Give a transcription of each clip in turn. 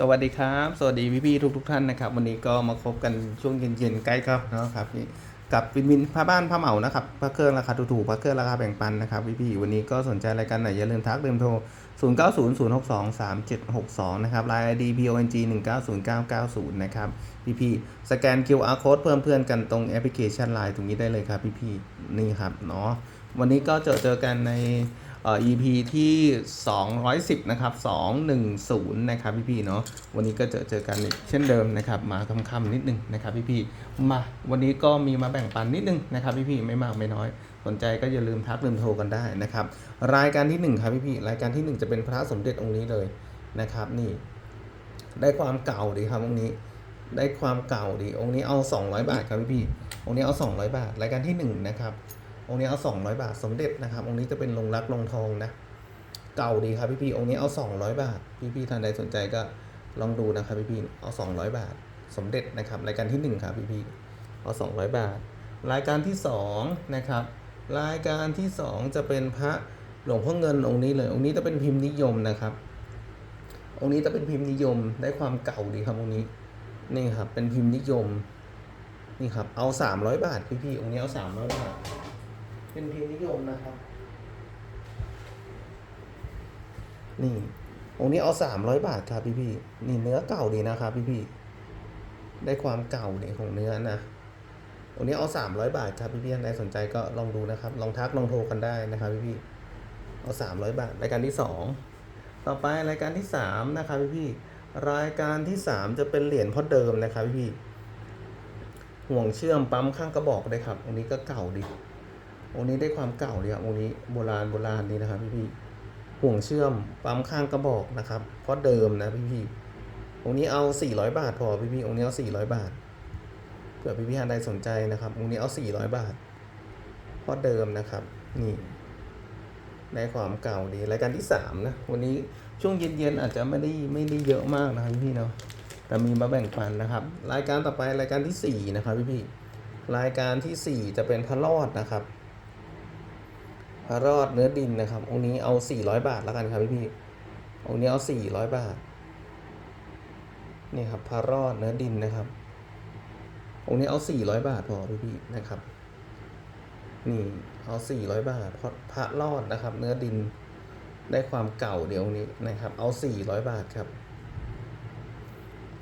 สวัสดีครับ สวัสดีพี่ๆทุกทุกๆท่านนะครับ วันนี้ก็มาพบกันช่วงเย็นๆใกล้ครับเนาะครับนี่กับวินวินผ้าบ้านผ้าเหมานะครับผ้าเครื่องราคาถูกๆผ้าเครื่องราคาแบ่งปันนะครับพี่ๆวันนี้ก็สนใจรายการไหนอย่าลืมทักเดิมโทร 0 9 0 0 6 2 3 7 6 2 นะครับ Line ID PONG 1 9 0 9 9 0 นะครับพี่ๆสแกน QR code เพิ่มเพื่อนกันตรงแอปพลิเคชัน Line ตรงนี้ได้เลยครับพี่ๆนี่ครับเนาะวันนี้ก็เจอเจอกันใน เอ่อ EP ที่ 210 นะครับ 210 นะครับพี่ๆเนาะ วันนี้ก็เจอเจอกันเช่นเดิมนะครับ มาค่ำๆนิดนึงนะครับพี่ๆมา วันนี้ก็มีมาแบ่งปันนิดนึงนะครับพี่ๆไม่มากไม่น้อย สนใจก็อย่าลืมทักลืมโทรกันได้นะครับ รายการที่ 1 ครับพี่ๆรายการที่ 1 จะเป็นพระสมเด็จองค์นี้เลยนะครับ นี่ ได้ความเก่าดีครับองค์นี้ ได้ความเก่าดี องค์นี้เอา 200 บาทครับพี่ๆองค์นี้เอา 200 บาท รายการที่ 1 นะครับ องค์นี้เอา 200 บาทสมเด็จนะครับ องค์นี้จะเป็นลงรักลงทองนะ เก่าดีครับพี่พี่องค์นี้เอา 200 บาท พี่พี่ท่านใดสนใจก็ลองดูนะครับพี่พี่เอา 200 บาท สมเด็จนะครับ รายการที่ 1 ครับพี่พี่เอา 200 บาท รายการที่2นะครับ รายการที่ 2 จะเป็นพระหลวงพ่อเงินองค์นี้เลย องค์นี้จะเป็นพิมพ์นิยมนะครับ องค์นี้จะเป็นพิมพ์นิยมได้ความเก่าดีครับองค์นี้ นี่ครับ เป็นพิมพ์นิยม นี่ครับ เอา 300 บาทพี่พี่องค์นี้เอา 300 บาท เป็นเพิมพ์นิยมนะครับ นี่องค์นี้เอาสามร้อยบาทครับพี่พี่นี่เนื้อเก่าดีนะครับพี่พี่ได้ความเก่าเนี่ยของเนื้อนะองค์นี้เอาสามร้อยบาทครับพี่พี่ๆท่านใดสนใจก็ลองดูนะครับ ลองทักลองโทรกันได้นะครับพี่พี่เอาสามร้อยบาทรายการที่สองต่อไปรายการที่สามนะครับพี่พี่รายการที่สามจะเป็นเหรียญพ่อเดิมนะครับพี่พี่ห่วงเชื่อมปั๊มข้างกระบอกเลยครับองค์นี้ก็เก่าดี องค์นี้ได้ความเก่าดีครับองค์นี้โบราณโบราณดีนะครับพี่พี่ๆห่วงเชื่อมปั๊มข้างกระบอกนะครับเพราะเดิมนะพี่พี่ๆองค์นี้เอา 400 บาทพอพี่พี่ๆองค์นี้เอา 400 บาทเผื่อพี่พี่ๆท่านใดสนใจนะครับองค์นี้เอา 400 บาทเพราะเดิมนะครับนี่ได้ความเก่าดีรายการที่3นะวันนี้ช่วงเย็นๆอาจจะไม่ได้ไม่ได้เยอะมากนะครับพี่พี่ๆเนาะแต่มีมาแบ่งปันนะครับ รายการต่อไปรายการทีสี่4นะครับพี่พี่ๆรายการทีสี่ 4 จะเป็นพระรอดนะครับ พระรอดเนื้อดินนะครับ องค์นี้เอา 400 บาทแล้วกันครับพี่พี่องค์นี้เอา 400 บาท นี่ครับพระรอดเนื้อดินนะครับ องค์นี้เอา 400 บาทพอพี่พี่นะครับ นี่เอา 400 บาทเพราะพระรอดนะครับ เนื้อดินได้ความเก่าเดี๋ยวนี้นะครับ เอา 400 บาทครับ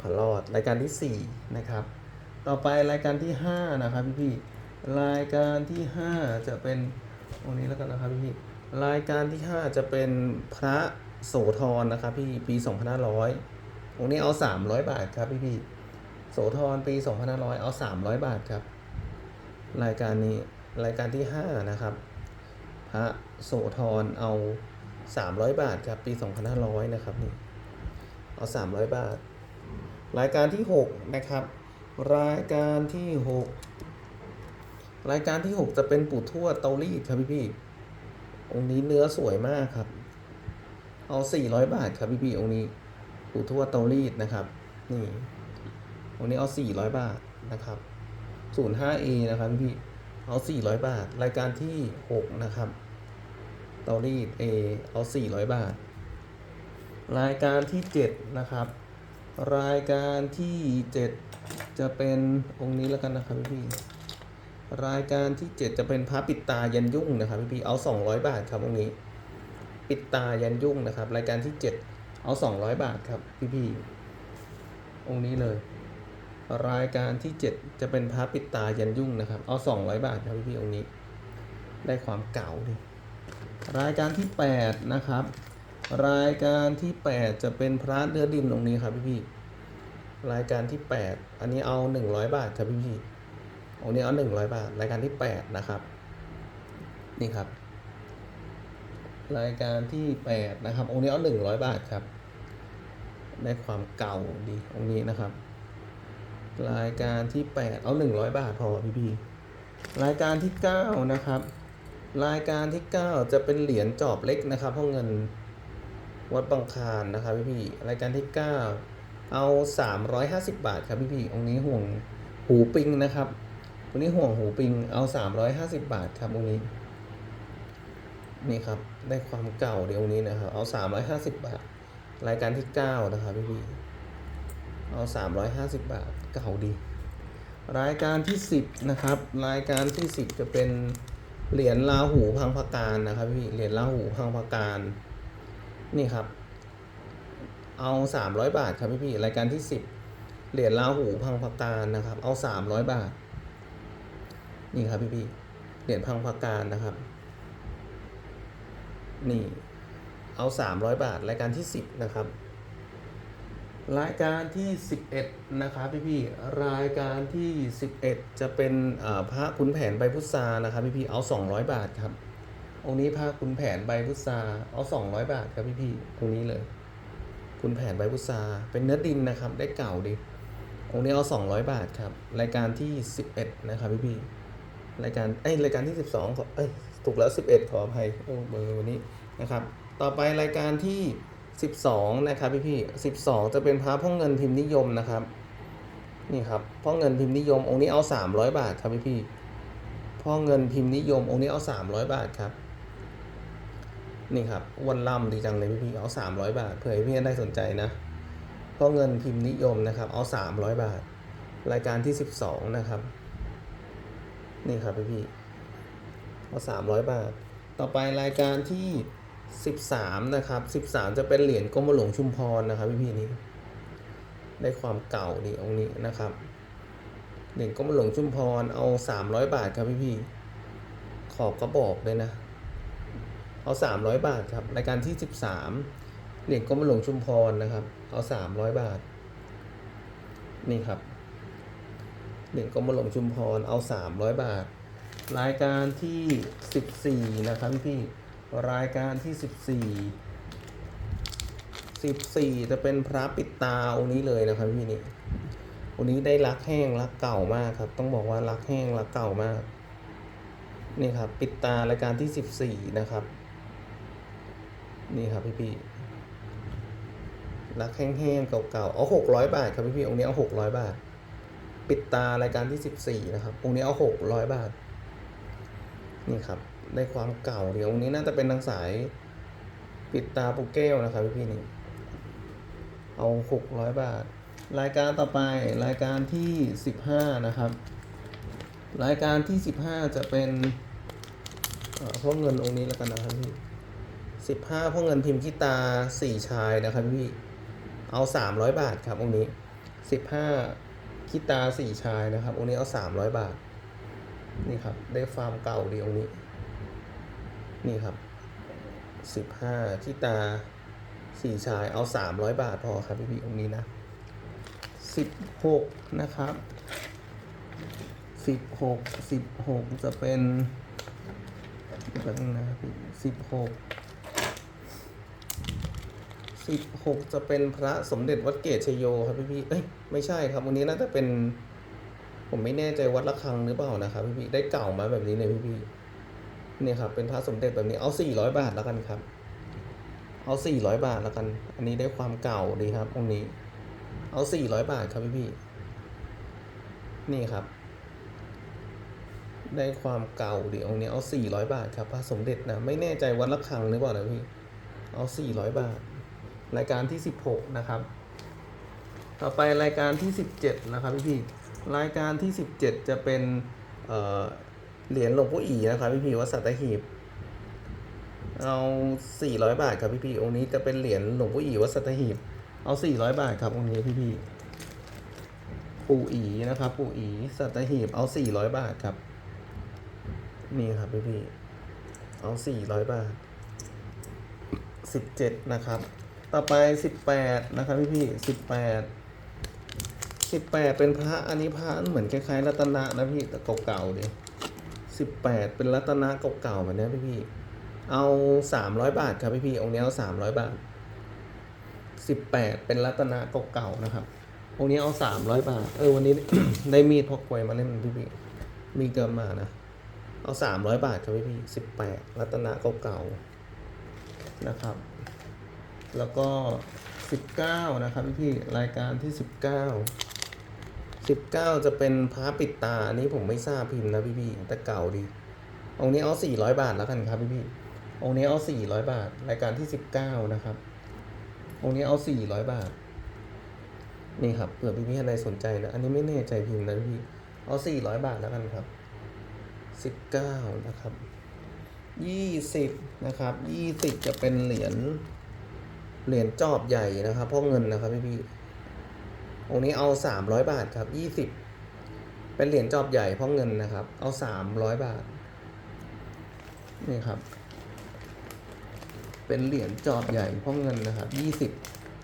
พระรอดรายการที่ 4 นะครับ ต่อไปรายการที่ 5 นะครับพี่พี่รายการที่ 5 จะเป็น องค์นี้แล้วกันนะครับพี่ รายการที่ 5 จะเป็นพระโสธรนะครับพี่ปี 2500องค์นี้เอา 300 บาทครับพี่พี่โสธรปี 2500 เอา 300 บาทครับ รายการนี้รายการที่ 5 นะครับ พระโสธรเอา 300 บาทครับปี 2500 นะครับนี่เอา 300 บาท รายการที่ 6 นะครับ รายการที่ 6 รายการที่ 6 จะเป็นปู่ทวดเตารีดครับพี่พี่องค์นี้เนื้อสวยมากครับ เอา 400 บาทครับพี่พี่องค์นี้ปู่ทวดเตารีดนะครับ นี่องค์นี้เอา 400 บาทนะครับ 05A นะครับพี่พี่เอา 400 บาท รายการที่ 6 นะครับ เตารีด A เอา 400 บาท รายการที่ 7 นะครับ รายการที่ 7 จะเป็นองค์นี้แล้วกันนะครับพี่พี่ รายการที่ 7 จะเป็นพระปิดตายันยุ่งนะครับพี่พี่เอา 200 บาทครับองค์นี้ ปิดตายันยุ่งนะครับ รายการที่ 7 เอา 200 บาทครับพี่พี่องค์นี้เลย รายการที่ 7 จะเป็นพระปิดตายันยุ่งนะครับ เอา 200 บาทครับพี่พี่องค์นี้ ได้ความเก่าดิรายการที่ 8 นะครับ รายการที่ 8 จะเป็นพระเนื้อดินองนี้ครับพี่พี่รายการที่ 8 อันนี้เอา 100 บาทครับพี่พี่ องค์นี้เอาหนึ่งร้อยบาท รายการที่แปดนะครับ นี่ครับ รายการที่แปดนะครับ องค์นี้เอาหนึ่งร้อยบาทครับ ได้ความเก่าดีองค์นี้นะครับ รายการที่แปดเอาหนึ่งร้อยบาทพอพี่พี่รายการที่เก้านะครับ รายการที่เก้าจะเป็นเหรียญจอบเล็กนะครับห้องเงินวัดบางคานนะครับพี่พี่รายการที่เก้าเอาสามร้อยห้าสิบบาทครับพี่พี่องค์นี้ห่วงหูปิงนะครับ วันนี้ห่วงหูปิงเอา 350 บาทครับวันนี้ นี่ครับได้ความเก่าเดี๋ยวนี้นะครับ เอา 350 บาท รายการที่ 9 นะครับพี่พี่เอาสามร้อยห้าสิบบาทเก่าดี รายการที่สิบนะครับ รายการที่สิบจะเป็นเหรียญลาหูพังพการนะครับพี่เหรียญลาหูพังพการนี่ครับ เอาสามร้อยบาทครับพี่พี่รายการที่สิบเหรียญลาหูพังพการนะครับ เอาสามร้อยบาท นี่ครับพี่พี่เหรียญพังพการนะครับ นี่เอาสามร้อยบาท รายการที่สิบนะครับ รายการที่11นะครับพี่พี่รายการที่11จะเป็นพระขุนแผนใบพุทรานะครับพี่พี่เอา200บาทครับองค์นี้พระขุนแผนใบพุทราเอา200บาทครับพี่พี่ๆองนี้เลยขุนแผนใบพุทราเป็นเนื้อดินนะครับ ได้เก่าดีองค์นี้เอา200บาทครับ รายการที่11นะครับพี่พี่ รายการเอ้ยรายการที่ 12ขอเอ้ยถูกแล้ว 11 ขออภัยโอ้เบอร์วันนี้นะครับ ต่อไปรายการที่ 12 นะครับพี่พี่ๆ12 จะเป็นพระพ่อเงินพิมพ์นิยมนะครับนี่ครับพ่อเงินพิมพ์นิยมองค์นี้เอา 300 บาทครับพี่พี่พ่อเงินพิมพ์นิยมองค์นี้เอา 300 บาทครับนี่ครับวันล่ำดีจังเลยพี่พี่เอา 300 บาทเผื่อให้พี่ได้สนใจนะพ่อเงินพิมพ์นิยมนะครับเอา 300 บาท รายการที่ 12 นะครับ นี่ครับพี่พี่ๆเอา300บาท ต่อไปรายการที่13นะครับ13จะเป็นเหรียญกรมหลวงชุมพรนะครับพี่พี่นี่ได้ความเก่าดีองค์นี้นะครับเหรียญกรมหลวงชุมพรเอา300บาทครับพี่พี่ขอบกระบอกเลยนะ เอา300บาทครับรายการที่13เหรียญกรมหลวงชุมพรนะครับ เอา300บาท นี่ครับ เหรียญกรมหลวงชุมพรเอา 300 บาท รายการที่ 14 นะครับพี่ รายการที่ 14 14 จะเป็นพระปิดตาองค์นี้เลยนะครับพี่นี่องค์นี้ได้รักแห้งรักเก่ามากครับ ต้องบอกว่ารักแห้งรักเก่ามาก นี่ครับ ปิดตารายการที่ 14 นะครับ นี่ครับพี่พี่รักแห้งๆเก่าๆเอา600บาทครับพี่พี่องค์นี้เอา600บาท ปิดตารายการที่ 14 นะครับองค์นี้เอา 600 บาท นี่ครับ ได้ความเก่าเดี๋ยวองค์นี้น่าจะเป็นทางสาย ปิดตาปูแก้วนะครับพี่พี่นี่ เอา 600 บาท รายการต่อไปรายการที่ 15 นะครับ รายการที่ 15 จะเป็นเอ่อพวกเงินองค์นี้แล้วกันนะครับพี่15พวกเงินพิมพ์ขี้ตา4ชายนะครับพี่ เอา300บาทครับองค์นี้15 ขี้ตา4ชายนะครับองค์นี้เอา300บาท นี่ครับ ได้ฟาร์มเก่าดีองค์นี้ นี่ครับ15ขี้าทิตาสี่ชายเอา300บาทพอครับพี่พี่องค์นี้นะ16นะครับ16 16จะเป็นแบบนึงนะครับพี่16 16 จะเป็นพระสมเด็จวัดเกตชยโยครับพี่พี่เอ้ยไม่ใช่ครับวันนี้น่าจะเป็น ผมไม่แน่ใจวัดระฆังหรือเปล่านะครับพี่พี่ได้เก่ามาแบบนี้เลยพี่พี่เนี่ยครับเป็นพระสมเด็จแบบนี้เอา 400 บาทแล้วกันครับ เอาสี่ร้อยบาทแล้วกัน อันนี้ได้ความเก่าดีครับองค์นี้ เอาสี่ร้อยบาทครับพี่พี่นี่ครับ ได้ความเก่าดีองค์นี้เอาสี่ร้อยบาทครับพระสมเด็จนะไม่แน่ใจวัดละคังหรือเปล่านะพี่เอาสี่ร้อยบาท รายการที่สิบหกนะครับ ต่อไปรายการที่สิบเจ็ดนะครับพี่พี่รายการที่สิบเจ็ดจะเป็นเหรียญหลวงพ่ออีนะครับพี่พี่วัดสัตหีบเอาสี่ร้อยบาทครับพี่พี่องค์นี้จะเป็นเหรียญหลวงพ่ออีวัดสัตหีบเอาสี่ร้อยบาทครับองค์นี้พี่พี่ปู่อีนะครับ ปู่อีสัตหีบเอาสี่ร้อยบาทครับ นี่ครับพี่พี่เอาสี่ร้อยบาทสิบเจ็ดนะครับ ต่อไปสิบแปดนะครับพี่พี่สิบแปดสิบแปดเป็นพระอันนี้พระเหมือนคล้ายๆรัตนะนะพี่แต่เก่าๆดิสิบแปดเป็นรัตนะเก่าๆแบบนี้พี่พี่เอาสามร้อยบาทครับพี่พี่องค์นี้เอาสามร้อยบาทสิบแปดเป็นรัตนะเก่าๆนะครับองค์นี้เอาสามร้อยบาท เออวันนี้ได้มีดพกควยมาเล่นพี่พี่มีเกินมานะ เอาสามร้อยบาทครับพี่พี่สิบแปดรัตนะเก่าๆนะครับ แล้วก็สิบเก้านะครับพี่พี่รายการที่สิบเก้าสิบเก้าจะเป็นพระปิดตาอันนี้ผมไม่ทราบพิมพ์นะพี่พี่แต่เก่าดีองค์นี้เอาสี่ร้อยบาทแล้วกันครับพี่พี่องค์นี้เอาสี่ร้อยบาท รายการที่สิบเก้านะครับองค์นี้เอาสี่ร้อยบาท นี่ครับเผื่อพี่พี่ๆท่านใดสนใจนะ อันนี้ไม่แน่ใจพิมพ์นะพี่เอาสี่ร้อยบาทแล้วกันครับสิบเก้านะครับยี่สิบนะครับยี่สิบจะเป็นเหรียญ เหรียญจอบใหญ่นะครับพราะเงินนะครับพี่พี่องค์นี้เอาสามร้อยบาทครับยี่สิบเป็นเหรียญจอบใหญ่พราะเงินนะครับ เอาสามร้อยบาทนี่ครับ เป็นเหรียญจอบใหญ่พราะเงินนะครับยี่สิบ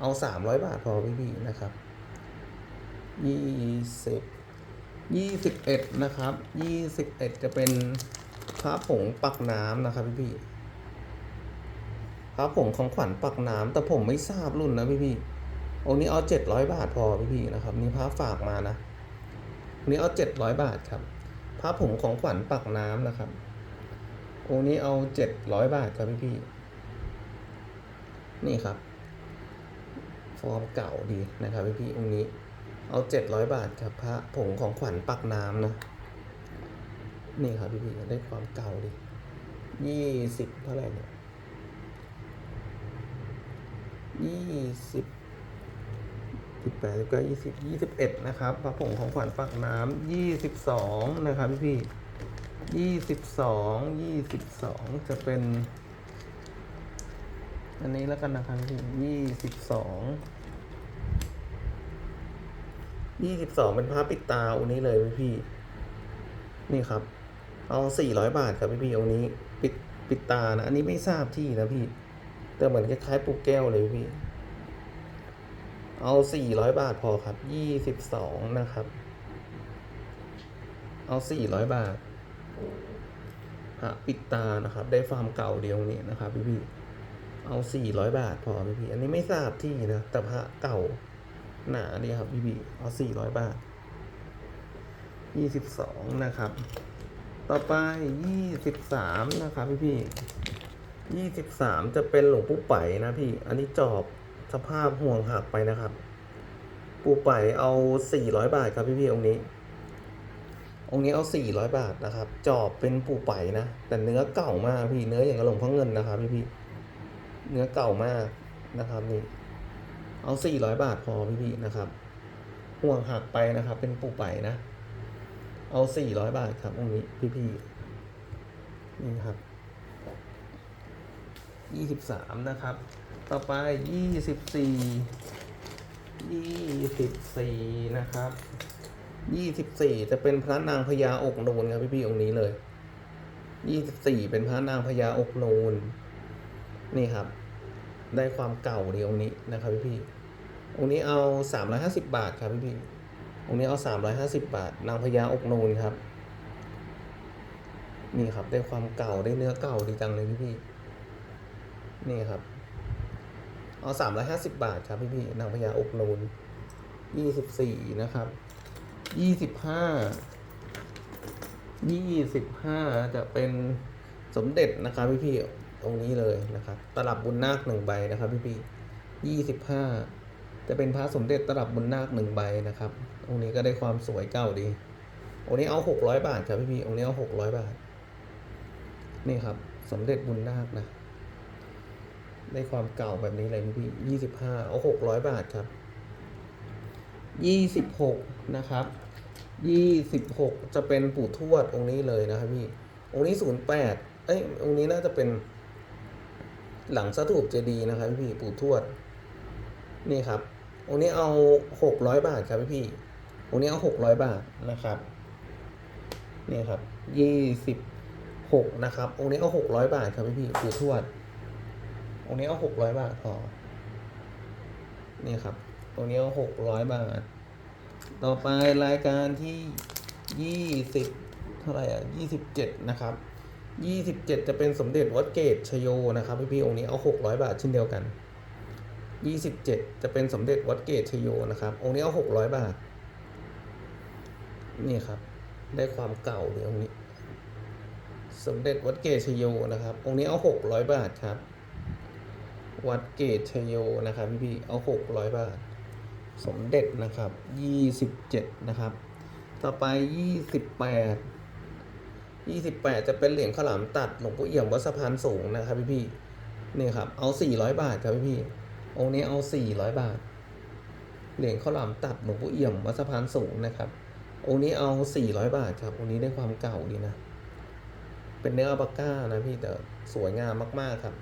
เอาสามร้อยบาทพอพี่พี่นะครับยี่สิบยี่สิบเอ็ดนะครับยี่สิบเอ็ดจะเป็นพระผงปักน้ำนะครับพี่พี่ พระผงของขวัญปักน้ำแต่ผมไม่ทราบรุ่นนะพี่พี่องนี้เอาเจ็ดร้อยบาทพอพี่พี่นะครับ นี่พระฝากมานะนี้เอาเจ็ดร้อยบาทครับพระผงของขวัญปักน้ำนะครับองนี้เอาเจ็ดร้อยบาทครับพี่พี่นี่ครับ ฟอร์มเก่าดีนะครับพี่พี่องค์นี้ เอาเจ็ดร้อยบาทครับพระผงของขวัญปักน้ำนะนี่ครับพี่พี่ได้ความเก่าดียี่สิบเท่าไหร่เนี่ย ยี่สิบสิบแปดสิบเก้ายี่สิบยี่สิบเอ็ดนะครับพระผงของขวัญปักน้ำยี่สิบสองนะครับพี่พี่ยี่สิบสองยี่สิบสองจะเป็น อันนี้แล้วกันนะครับพี่ยี่สิบสองยี่สิบสองเป็นผ้าปิดตาองค์นี้เลยพี่พี่ นี่ครับ เอาสี่ร้อยบาทครับพี่พี่องค์นี้ ปิดปิดตานะ อันนี้ไม่ทราบที่นะพี่ แต่เหมือนคล้ายๆปูแก้วเลยพี่ เอาสี่ร้อยบาทพอครับ ยี่สิบสองนะครับ เอาสี่ร้อยบาทฮะปิดตานะครับ ได้ฟาร์มเก่าเดียวนี้นะครับพี่พี่เอาสี่ร้อยบาทพอพี่พี่อันนี้ไม่ทราบที่นะ แต่พระเก่าหนาดีครับพี่พี่เอาสี่ร้อยบาทยี่สิบสองนะครับ ต่อไปยี่สิบสามนะครับพี่พี่ ยี่สิบสามจะเป็นหลวงปู่ไปนะพี่ อันนี้จอบสภาพห่วงหักไปนะครับ ปู่ไปเอาสี่ร้อยบาทครับพี่พี่องค์นี้ องค์นี้เอาสี่ร้อยบาทนะครับ จอบเป็นปู่ไปนะ แต่เนื้อเก่ามากพี่เนื้ออย่างกับหลงพ่อเงินนะครับพี่พี่เนื้อเก่ามากนะครับนี่ เอาสี่ร้อยบาทพอพี่พี่นะครับ ห่วงหักไปนะครับ เป็นปู่ไปนะ เอาสี่ร้อยบาทครับองค์นี้พี่พี่นี่ครับ ยี่สิบสามนะครับ ต่อไปยี่สิบสี่ยี่สิบสี่นะครับยี่สิบสี่จะเป็นพระนางพญาอกนูนครับพี่พี่องค์นี้เลยยี่สิบสี่เป็นพระนางพญาอกนูนนี่ครับ ได้ความเก่าดีองค์นี้นะครับพี่พี่องค์นี้เอาสามร้อยห้าสิบบาทครับพี่พี่องค์นี้เอาสามร้อยห้าสิบบาท นางพญาอกนูนครับ นี่ครับได้ความเก่าได้เนื้อเก่าดีจังเลยพี่พี่ๆ นี่ครับเอาสามร้อยห้าสิบบาทครับพี่พี่นางพญาอกนูนยี่สิบสี่นะครับยี่สิบห้ายี่สิบห้าจะเป็นสมเด็จนะครับพี่พี่ตรงนี้เลยนะครับ ตลับบุญนาคหนึ่งใบนะครับ พี่พี่ยี่สิบห้าจะเป็นพระสมเด็จตลับบุญนาคหนึ่งใบนะครับองค์นี้ก็ได้ความสวยเก่าดีองค์นี้เอาหกร้อยบาทครับพี่พี่องค์นี้เอาหกร้อยบาท นี่ครับ สมเด็จบุญนาคนะ ได้ความเก่าแบบนี้เลยพี่พี่ยี่สิบห้าเอาหกร้อยบาทครับยี่สิบหกนะครับยี่สิบหกจะเป็นปู่ทวดองค์นี้เลยนะครับพี่ องค์นี้ศูนย์แปดเอ้ย องค์นี้น่าจะเป็น หลังสถูปเจดีนะครับพี่ปู่ทวด นี่ครับ องค์นี้เอาหกร้อยบาทครับพี่ องค์นี้เอาหกร้อยบาทนะครับ นี่ครับยี่สิบหกนะครับ องค์นี้เอาหกร้อยบาทครับพี่พี่ปู่ทวด องนี้เอาหกร้อยบาทพอ นี่ครับองนี้เอาหกร้อยบาท ต่อไปรายการที่ยี่สิบเท่าไหร่อะยี่สิบเจ็ดนะครับยี่สิบเจ็ดจะเป็นสมเด็จวัดเกตชโยนะครับพี่พี่องค์นี้เอาหกร้อยบาทเช่นเดียวกันยี่สิบเจ็ดจะเป็นสมเด็จวัดเกตชโยนะครับ องค์นี้เอาหกร้อยบาท นี่ครับ ได้ความเก่าเลยองค์นี้ สมเด็จวัดเกตชโยนะครับ องค์นี้เอาหกร้อยบาทครับ วัดเกตชโยนะครับพี่พี่เอาหกร้อยบาท สมเด็จนะครับยี่สิบเจ็ดนะครับ ต่อไปยี่สิบแปดยี่สิบแปดจะเป็นเหรียญข้าวหลามตัดหลวงปู่เอี่ยมวัดสะพานสูงนะครับพี่พี่นี่ครับเอาสี่ร้อยบาทครับพี่พี่องค์นี้เอาสี่ร้อยบาท เหรียญข้าวหลามตัดหลวงปู่เอี่ยมวัดสะพานสูงนะครับองค์นี้เอาสี่ร้อยบาทครับองค์นี้ได้ความเก่าดีนะ เป็นเนื้ออัลปาก้านะพี่แต่สวยงามมากๆครับ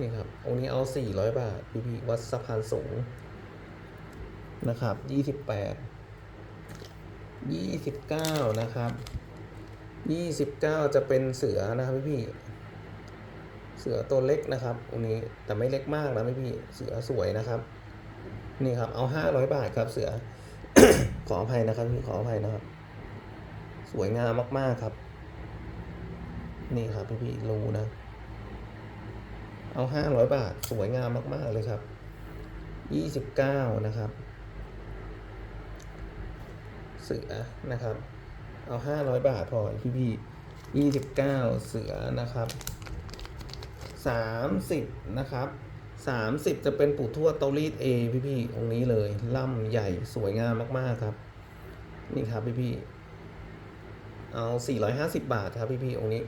นี่ครับ องค์นี้เอาสี่ร้อยบาทพี่พี่วัดสะพานสูง นะครับยี่สิบแปดยี่สิบเก้านะครับยี่สิบเก้าจะเป็นเสือนะครับพี่พี่ เสือตัวเล็กนะครับ องค์นี้ แต่ไม่เล็กมากนะพี่พี่ เสือสวยนะครับ นี่ครับ เอาห้าร้อยบาทครับ เสือ ขออภัยนะครับพี่ขออภัยนะครับ สวยงามมาก ๆ ครับ นี่ครับพี่พี่รูนะ เอาห้าร้อยบาท สวยงามมาก ๆ เลยครับยี่สิบเก้านะครับ เสือนะครับ เอาห้าร้อยบาทพอพี่พี่ยี่สิบเก้าเสือนะครับสามสิบนะครับสามสิบจะเป็นปู่ทวดเตารีดเอพี่พี่องค์นี้เลย ล่ำใหญ่สวยงามมาก ๆ ครับ นี่ครับพี่พี่ เอาสี่ร้อยห้าสิบบาทครับพี่พี่องค์นี้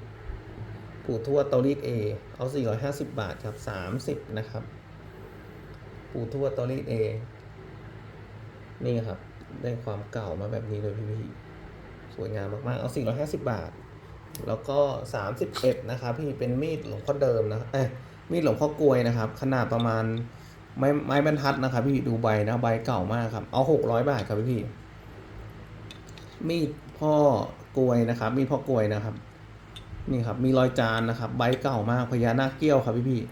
ปู่ทวดเตารีดเอเอาสี่ร้อยห้าสิบบาทครับสามสิบนะครับ ปู่ทวดเตารีดเอนี่ครับ ได้ความเก่ามาแบบนี้เลยพี่พี่สวยงามมาก ๆ เอา 450 บาท แล้วก็ 31 นะครับ พี่เป็นมีดหลวงพ่อเดิมนะเอ้มีดหลวงพ่อกลวยนะครับ ขนาดประมาณไม้ไม้บรรทัดนะครับ พี่ดูใบนะใบเก่ามากครับ เอา 600 บาทครับพี่พี่มีดพ่อกลวยนะครับ มีดพ่อกลวยนะครับ นี่ครับมีรอยจานนะครับ ใบเก่ามากพญานาคเกี้ยวครับพี่พี่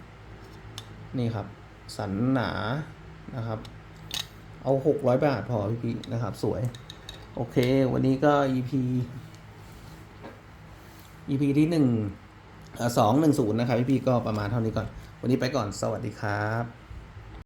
นี่ครับ สันหนานะครับ เอาหกร้อยบาทพอพี่พี่นะครับ สวย โอเค วันนี้ก็ EP EP ที่หนึ่งสองหนึ่งศูนย์นะครับพี่พี่ก็ประมาณเท่านี้ก่อน วันนี้ไปก่อนสวัสดีครับ